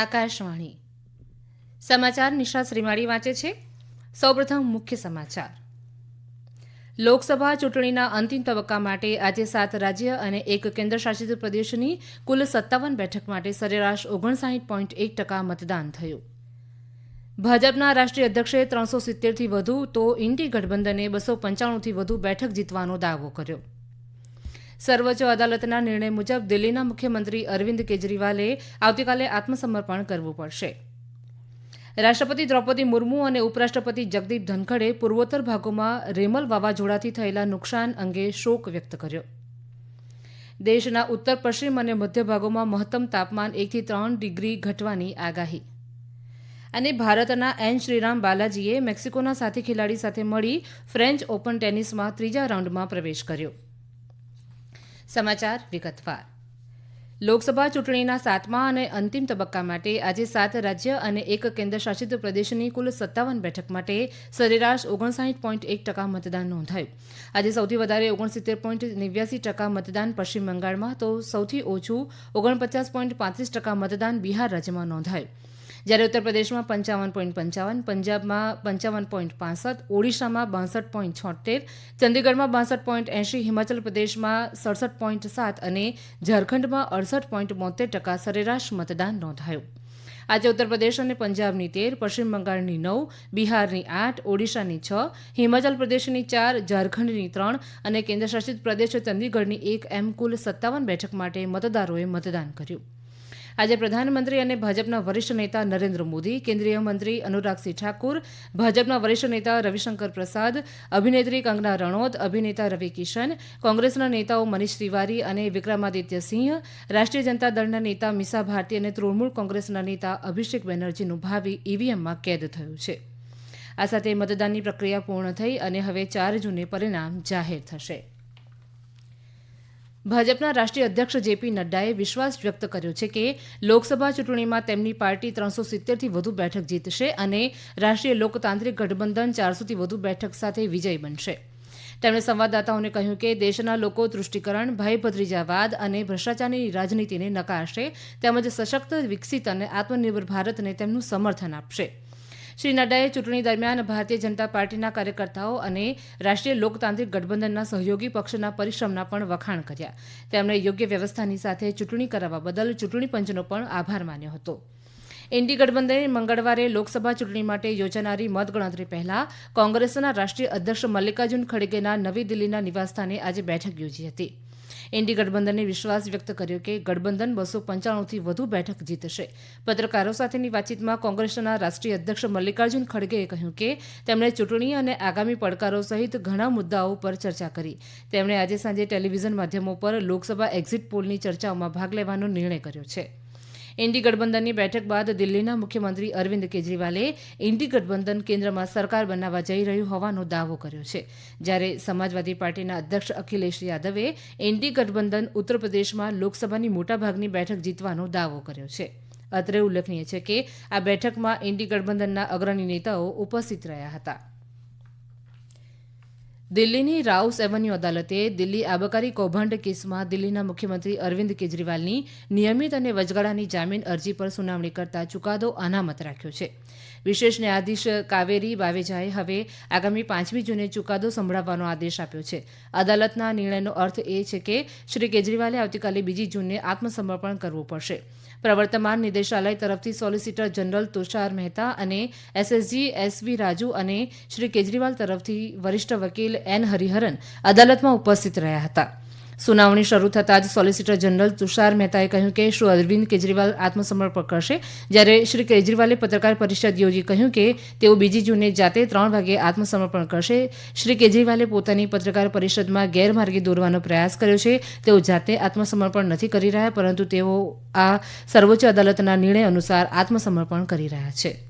આકાશવાણી. સમાચાર નિશા શ્રીમાળી વાંચે છે. સૌપ્રથમ મુખ્ય સમાચાર. લોકસભા ચૂંટણીના અંતિમ તબક્કા માટે આજે સાત રાજ્ય અને એક કેન્દ્રશાસિત પ્રદેશની કુલ સત્તાવન બેઠક માટે સરેરાશ ઓગણસાઠ પોઈન્ટ એક ટકા મતદાન થયું. ભાજપના રાષ્ટ્રીય અધ્યક્ષે ત્રણસો સિત્તેરથી વધુ તો ઇન્ડી ગઠબંધને બસો પંચાણુંથી વધુ બેઠક જીતવાનો દાવો કર્યો. સર્વોચ્ચ અદાલતના નિર્ણય મુજબ દિલ્હીના મુખ્યમંત્રી અરવિંદ કેજરીવાલે આવતીકાલે આત્મસમર્પણ કરવું પડશે. રાષ્ટ્રપતિ દ્રૌપદી મુર્મુ અને ઉપરાષ્ટ્રપતિ જગદીપ ધનખડે પૂર્વોત્તર ભાગોમાં રેમલ વાવાઝોડાથી થયેલા નુકસાન અંગે શોક વ્યક્ત કર્યો. દેશના ઉત્તર, પશ્ચિમ અને મધ્ય ભાગોમાં મહત્તમ તાપમાન એકથી ત્રણ ડિગ્રી ઘટવાની આગાહી. અને ભારતના એન. શ્રીરામ બાલાજીએ મેક્સિકોના સાથી ખેલાડી સાથે મળી ફ્રેન્ચ ઓપન ટેનિસમાં ત્રીજા રાઉન્ડમાં પ્રવેશ કર્યો. સમાચાર વિગતવાર. લોકસભા ચૂંટણીના સાતમા અને અંતિમ તબક્કા માટે આજે સાત રાજ્ય અને એક કેન્દ્રશાસિત પ્રદેશની કુલ સત્તાવન બેઠક માટે સરેરાશ ઓગણસાઠ પોઈન્ટ એક ટકા મતદાન નોંધાયું. આજે સૌથી વધારે ઓગણસિત્તેર પોઈન્ટ નેવ્યાસી ટકા મતદાન પશ્ચિમ બંગાળમાં, તો સૌથી ઓછું ઓગણપચાસ પોઈન્ટ પાંત્રીસ ટકા મતદાન બિહાર રાજ્યમાં નોંધાયું. જ્યારે ઉત્તર પ્રદેશમાં પંચાવન પોઈન્ટ પંચાવન, પંજાબમાં પંચાવન પોઈન્ટ પાસઠ, ઓડિશામાં બાસઠ પોઈન્ટ છોતેર, ચંદીગઢમાં બાસઠ પોઈન્ટ એંશી, હિમાચલ પ્રદેશમાં સડસઠ પોઈન્ટ સાત અને ઝારખંડમાં અડસઠ પોઈન્ટ બોતેર ટકા સરેરાશ મતદાન નોંધાયું. આજે ઉત્તર પ્રદેશ અને પંજાબની તેર, પશ્ચિમ બંગાળની નવ, બિહારની આઠ, ઓડિશાની છ, હિમાચલ પ્રદેશની ચાર, ઝારખંડની ત્રણ અને કેન્દ્રશાસિત પ્રદેશ ચંદીગઢની એક એમ કુલ સત્તાવન બેઠક માટે મતદારોએ મતદાન કર્યું. આજે પ્રધાનમંત્રી અને ભાજપના વરિષ્ઠ નેતા નરેન્દ્ર મોદી, કેન્દ્રીય મંત્રી અનુરાગસિંહ ઠાકુર, ભાજપના વરિષ્ઠ નેતા રવિશંકર પ્રસાદ, અભિનેત્રી કંગના રણૌત, અભિનેતા રવિ કિશન, કોંગ્રેસના નેતાઓ મનીષ તિવારી અને વિક્રમાદિત્ય સિંહ, રાષ્ટ્રીય જનતા દળના નેતા મીસા ભારતી અને તૃણમૂલ કોંગ્રેસના નેતા અભિષેક બેનર્જીનું ભાવિ ઈવીએમમાં કેદ થયું છે. આ સાથે મતદાનની પ્રક્રિયા પૂર્ણ થઈ અને હવે ચાર જૂને પરિણામ જાહેર થશે. ભાજપના રાષ્ટ્રીય અધ્યક્ષ જેપી નડ્ડાએ વિશ્વાસ વ્યક્ત કર્યો છે કે લોકસભા ચૂંટણીમાં તેમની પાર્ટી ત્રણસો સિત્તેરથી વધુ બેઠક જીતશે અને રાષ્ટ્રીય લોકતાંત્રિક ગઠબંધન ચારસોથી વધુ બેઠક સાથે વિજય બનશે. તેમણે સંવાદદાતાઓને કહ્યું કે દેશના લોકો તૃષ્ટિકરણ ભાઈ ભત્રીજાવાદ અને ભ્રષ્ટાચારની રાજનીતિને નકારશે, તેમજ સશક્ત, વિકસિત અને આત્મનિર્ભર ભારતને તેમનું સમર્થન આપશે. શ્રી નડ્ડાએ ચૂંટણી દરમિયાન ભારતીય જનતા પાર્ટીના કાર્યકર્તાઓ અને રાષ્ટ્રીય લોકતાંત્રિક ગઠબંધનના સહયોગી પક્ષના પરિશ્રમના પણ વખાણ કર્યા. તેમણે યોગ્ય વ્યવસ્થાની સાથે ચૂંટણી કરાવવા બદલ ચૂંટણી પંચનો પણ આભાર માન્યો હતો. ઇન્ડી ગઠબંધને મંગળવારે લોકસભા ચૂંટણી માટે યોજાનારી મતગણતરી પહેલા કોંગ્રેસના રાષ્ટ્રીય અધ્યક્ષ મલ્લિકાર્જુન ખડગેના નવી દિલ્હીના નિવાસસ્થાને આજે બેઠક યોજી હતી. ઇન્ડી ગઠબંધને વિશ્વાસ વ્યક્ત કર્યો કે ગઠબંધન બસો પંચાણુંથી વધુ બેઠક જીતશે. પત્રકારો સાથેની વાતચીતમાં કોંગ્રેસના રાષ્ટ્રીય અધ્યક્ષ મલ્લિકાર્જુન ખડગેએ કહ્યું કે તેમણે ચૂંટણી અને આગામી પડકારો સહિત ઘણા મુદ્દાઓ પર ચર્ચા કરી. તેમણે આજે સાંજે ટેલિવિઝન માધ્યમો પર લોકસભા એક્ઝિટ પોલની ચર્ચાઓમાં ભાગ લેવાનો નિર્ણય કર્યો છે. ઇન્ડી ગઠબંધનની બેઠક બાદ દિલ્હીના મુખ્યમંત્રી અરવિંદ કેજરીવાલે ઇન્ડી ગઠબંધન કેન્દ્રમાં સરકાર બનાવવા જઈ રહ્યું હોવાનો દાવો કર્યો છે. જ્યારે સમાજવાદી પાર્ટીના અધ્યક્ષ અખિલેશ યાદવે ઇન્ડી ગઠબંધન ઉત્તર પ્રદેશમાં લોકસભાની મોટાભાગની બેઠક જીતવાનો દાવો કર્યો છે. અત્રે ઉલ્લેખનીય છે કે આ બેઠકમાં ઇન્ડી ગઠબંધનના અગ્રણી નેતાઓ ઉપસ્થિત રહ્યા હતા. દિલ્હીની રાઉસ એવન્યુ અદાલતે દિલ્હી આબકારી કૌભાંડ કેસમાં દિલ્હીના મુખ્યમંત્રી અરવિંદ કેજરીવાલની નિયમિત અને વચગાળાની જામીન અરજી પર સુનાવણી કરતા ચુકાદો અનામત રાખ્યો છે. વિશેષ ન્યાયાધીશ કાવેરી બાવેજાએ હવે આગામી પાંચમી જૂને ચુકાદો સંભળાવવાનો આદેશ આપ્યો છે. અદાલતના નિર્ણયનો અર્થ એ છે કે શ્રી કેજરીવાલે આવતીકાલે બીજી જૂને આત્મસમર્પણ કરવું પડશે. પ્રવર્તમાન નિદેશાલય તરફથી સોલિસિટર જનરલ તુષાર મહેતા અને એસએસજી એસવી રાજુ અને શ્રી કેજરીવાલ તરફથી વરિષ્ઠ વકીલ એન હરિહરન અદાલતમાં ઉપસ્થિત રહ્યા હતા. સુનાવણી શરૂ થતાં જ સોલિસિટર જનરલ તુષાર મહેતાએ કહ્યું કે શ્રી અરવિંદ કેજરીવાલ આત્મસમર્પણ કરશે. જ્યારે શ્રી કેજરીવાલે પત્રકાર પરિષદ યોજી કહ્યું કે તેઓ બીજી જૂને જાતે ત્રણ વાગે આત્મસમર્પણ કરશે. શ્રી કેજરીવાલે પોતાની પત્રકાર પરિષદમાં ગેરમાર્ગે દોરવાનો પ્રયાસ કર્યો છે. તેઓ જાતે આત્મસમર્પણ નથી કરી રહ્યા, પરંતુ તેઓ આ સર્વોચ્ચ અદાલતના નિર્ણય અનુસાર આત્મસમર્પણ કરી રહ્યા છે.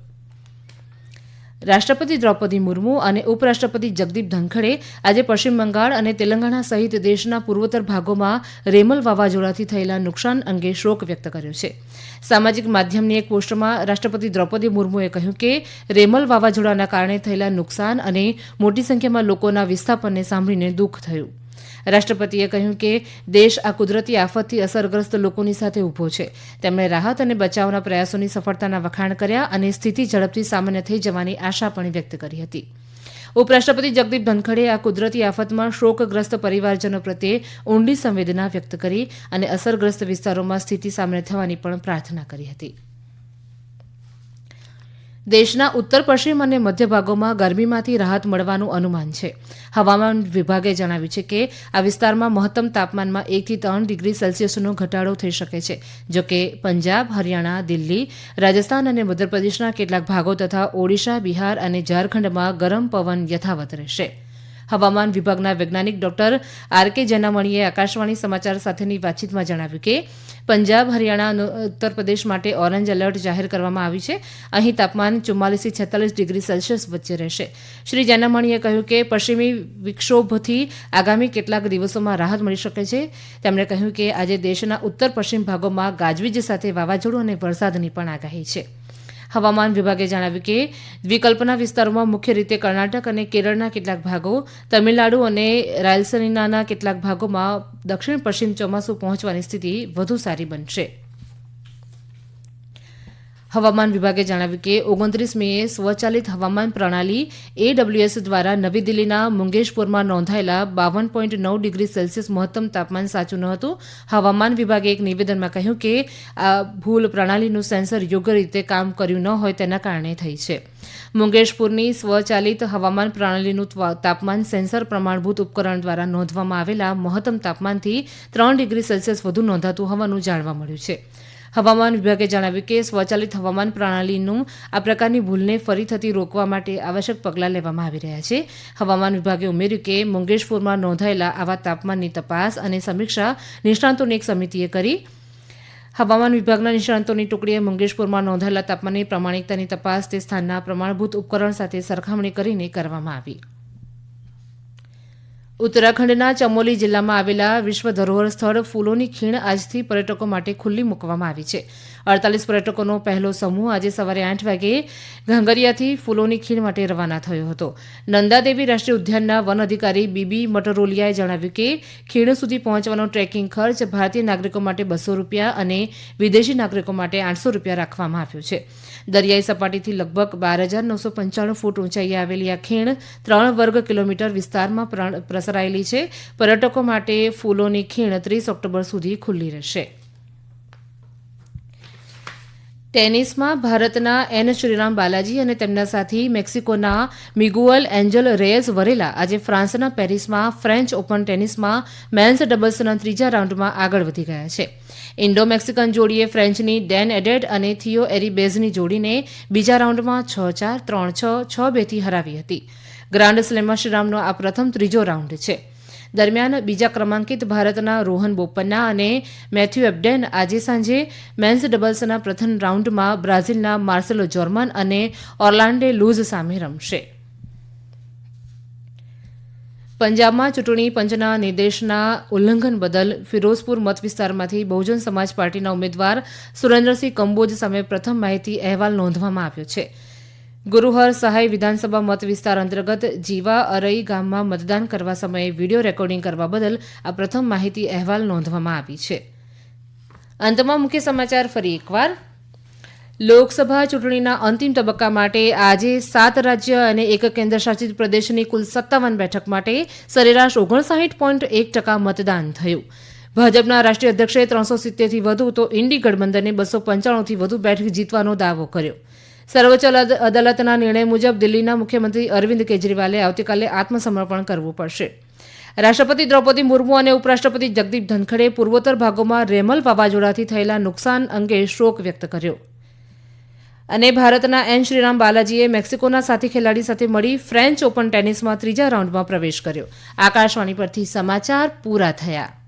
રાષ્ટ્રપતિ દ્રૌપદી મુર્મુ અને ઉપરાષ્ટ્રપતિ જગદીપ ધનખડે આજે પશ્ચિમ બંગાળ અને તેલંગાણા સહિત દેશના પૂર્વોત્તર ભાગોમાં રેમલ વાવાઝોડાથી થયેલા નુકસાન અંગે શોક વ્યક્ત કર્યો છે. સામાજિક માધ્યમની એક પોસ્ટમાં રાષ્ટ્રપતિ દ્રૌપદી મુર્મુએ કહ્યું કે, રેમલ વાવાઝોડાના કારણે થયેલા નુકસાન અને મોટી સંખ્યામાં લોકોના વિસ્થાપનને સાંભળીને દુઃખ થયું. રાષ્ટ્રપતિએ કહ્યું કે દેશ આ કુદરતી આફતથી અસરગ્રસ્ત લોકોની સાથે ઊભો છે. તેમણે રાહત અને બચાવના પ્રયાસોની સફળતાના વખાણ કર્યા અને સ્થિતિ ઝડપથી સામાન્ય થઈ જવાની આશા પણ વ્યક્ત કરી હતી. ઉપરાષ્ટ્રપતિ જગદીપ ધનખડે આ કુદરતી આફતમાં શોકગ્રસ્ત પરિવારજનો પ્રત્યે ઊંડી સંવેદના વ્યક્ત કરી અને અસરગ્રસ્ત વિસ્તારોમાં સ્થિતિ સામાન્ય થવાની પણ પ્રાર્થના કરી હતી. દેશના ઉત્તર, પશ્ચિમ અને મધ્ય ભાગોમાં ગરમીમાંથી રાહત મળવાનું અનુમાન છે. હવામાન વિભાગે જણાવ્યું છે કે, આ વિસ્તારમાં મહત્તમ તાપમાનમાં એકથી ત્રણ ડિગ્રી સેલ્સિયસનો ઘટાડો થઈ શકે છે. જોકે પંજાબ, હરિયાણા, દિલ્હી, રાજસ્થાન અને મધ્યપ્રદેશના કેટલાક ભાગો તથા ઓડિશા, બિહાર અને ઝારખંડમાં ગરમ પવન યથાવત રહેશે. હવામાન વિભાગના વૈજ્ઞાનિક ડોક્ટર આર કે જેનામણીએ આકાશવાણી સમાચાર સાથેની વાતચીતમાં જણાવ્યું કે, પંજાબ, હરિયાણા અને ઉત્તર પ્રદેશ માટે ઓરેન્જ એલર્ટ જાહેર કરવામાં આવી છે. અહીં તાપમાન ચુમ્માલીસથી છેતાલીસ ડિગ્રી સેલ્સિયસ વચ્ચે રહેશે. શ્રી જેનામણીએ કહ્યું કે, પશ્ચિમી વિક્ષોભથી આગામી કેટલાક દિવસોમાં રાહત મળી શકે છે. તેમણે કહ્યું કે, આજે દેશના ઉત્તર પશ્ચિમ ભાગોમાં ગાજવીજ સાથે વાવાઝોડું અને વરસાદની પણ આગાહી છે. હવામાન વિભાગે જણાવ્યું કે, દ્વિકલ્પના વિસ્તારોમાં મુખ્ય રીતે કર્ણાટક અને કેરળના કેટલાક ભાગો, તમિલનાડુ અને રાયલસનીનાના કેટલાક ભાગોમાં દક્ષિણ પશ્ચિમ ચોમાસું પહોંચવાની સ્થિતિ વધુ સારી બનશે. હવામાન વિભાગે જણાવ્યું કે ઓગણત્રીસ મેએ સ્વચાલિત હવામાન પ્રણાલી એડબ્લ્યુએસ દ્વારા નવી દિલ્હીના મુંગેશપુરમાં નોંધાયેલા બાવન પોઈન્ટ નવ ડિગ્રી સેલ્સિયસ મહત્તમ તાપમાન સાચું ન હતું. હવામાન વિભાગે એક નિવેદનમાં કહ્યું કે આ ભૂલ પ્રણાલીનું સેન્સર યોગ્ય રીતે કામ કર્યું ન હોય તેના કારણે થઈ છે. મુંગેશપુરની સ્વચાલિત હવામાન પ્રણાલીનું તાપમાન સેન્સર પ્રમાણભૂત ઉપકરણ દ્વારા નોંધવામાં આવેલા મહત્તમ તાપમાનથી ત્રણ ડિગ્રી સેલ્સિયસ વધુ નોંધાતું હોવાનું જાણવા મળ્યું છે. હવામાન વિભાગે જણાવ્યું કે સ્વચાલિત હવામાન પ્રણાલીનું આ પ્રકારની ભૂલને ફરી થતી રોકવા માટે આવશ્યક પગલાં લેવામાં આવી રહ્યા છે. હવામાન વિભાગે ઉમેર્યું કે મુંગેશપુરમાં નોંધાયેલા આવા તાપમાનની તપાસ અને સમીક્ષા નિષ્ણાંતોની એક સમિતિએ કરી. હવામાન વિભાગના નિષ્ણાંતોની ટુકડીએ મુંગેશપુરમાં નોંધાયેલા તાપમાનની પ્રમાણિકતાની તપાસ તે સ્થાનના પ્રમાણભૂત ઉપકરણ સાથે સરખામણી કરીને કરવામાં આવી. ઉત્તરાખંડના ચમોલી જિલ્લામાં આવેલા વિશ્વ ધરોહર સ્થળ ફૂલોની ખીણ આજથી પર્યટકો માટે ખુલ્લી મૂકવામાં આવી છે. અડતાલીસ પર્યટકોનો પહેલો સમૂહ આજે સવારે આઠ વાગે ઘાંગરિયાથી ફૂલોની ખીણ માટે રવાના થયો હતો. નંદાદેવી રાષ્ટ્રીય ઉદ્યાનના વન અધિકારી બીબી મટરોલિયાએ જણાવ્યું કે ખીણ સુધી પહોંચવાનો ટ્રેકિંગ ખર્ચ ભારતીય નાગરિકો માટે બસો રૂપિયા અને વિદેશી નાગરિકો માટે આઠસો રૂપિયા રાખવામાં આવ્યો છે. દરિયાઈ સપાટીથી લગભગ બાર હજાર નવસો પંચાણું ફૂટ ઊંચાઈએ આવેલી આ ખીણ ત્રણ વર્ગ કિલોમીટર વિસ્તારમાં પ્રસરાયેલી છે. પર્યટકો માટે ફૂલોની ખીણ ત્રીસ ઓક્ટોબર સુધી ખુલ્લી રહેશે. ટેનિસમાં ભારતના એન શ્રીરામ બાલાજી અને તેમના સાથી મેક્સિકોના મિગુઅલ એન્જલ રેયસ વરેલા આજે ફ્રાન્સના પેરિસમાં ફ્રેન્ચ ઓપન ટેનિસમાં મેન્સ ડબલ્સના ત્રીજા રાઉન્ડમાં આગળ વધી ગયા છે. ઇન્ડો મેક્સિકન જોડીએ ફ્રેન્ચની ડેન એડેડ અને થિયો એરીબેઝની જોડીને બીજા રાઉન્ડમાં છ ચાર, ત્રણ છ છ બેથી હરાવી હતી. ગ્રાન્ડ સ્લેમમાં શ્રીરામનો આ પ્રથમ ત્રીજો રાઉન્ડ છે. દરમિયાન બીજા ક્રમાંકિત ભારતના રોહન બોપન્ના અને મેથ્યુ એબડેન આજે સાંજે મેન્સ ડબલ્સના પ્રથમ રાઉન્ડમાં બ્રાઝિલના માર્સેલો જોર્મન અને ઓર્લાન્ડે લૂઝ સામે રમશે. પંજાબમાં ચૂંટણી પંચના નિર્દેશના ઉલ્લંઘન બદલ ફિરોઝપુર મત વિસ્તારમાંથી બહુજન સમાજ પાર્ટીના ઉમેદવાર સુરેન્દ્રસિંહ કંબોજ સામે પ્રથમ માહિતી અહેવાલ નોંધવામાં આવ્યો છે. ગુરુહર સહાય વિધાનસભા મત વિસ્તાર અંતર્ગત જીવા અરઈ ગામમાં મતદાન કરવા સમયે વીડિયો રેકોર્ડિંગ કરવા બદલ આ પ્રથમ માહિતી અહેવાલ નોંધવામાં આવી છે. અંતમાં મુખ્ય સમાચાર ફરી એકવાર. લોકસભા ચૂંટણીના અંતિમ તબક્કા માટે આજે સાત રાજ્ય અને એક કેન્દ્રશાસિત પ્રદેશની કુલ સત્તાવન બેઠક માટે સરેરાશ ઓગણસાઠ પોઈન્ટ એક ટકા મતદાન થયું. ભાજપના રાષ્ટ્રીય અધ્યક્ષે ત્રણસો સિત્તેરથી વધુ તો ઇન્ડી ગઠબંધને બસો પંચાણુંથી વધુ બેઠક જીતવાનો દાવો કર્યો. સર્વોચ્ચ અદાલતના નિર્ણય મુજબ દિલ્હીના મુખ્યમંત્રી અરવિંદ કેજરીવાલે આવતીકાલે આત્મસમર્પણ કરવું પડશે. રાષ્ટ્રપતિ દ્રૌપદી મુર્મુ અને ઉપરાષ્ટ્રપતિ જગદીપ ધનખડે પૂર્વોત્તર ભાગોમાં રેમલ વાવાઝોડાથી થયેલા નુકસાન અંગે શોક વ્યક્ત કર્યો. અને ભારતના એન. શ્રીરામ બાલાજીએ મેક્સિકોના સાથી ખેલાડી સાથે મળી ફ્રેન્ચ ઓપન ટેનિસમાં ત્રીજા રાઉન્ડમાં પ્રવેશ કર્યો. આકાશવાણી પરથી સમાચાર પૂરા થયા.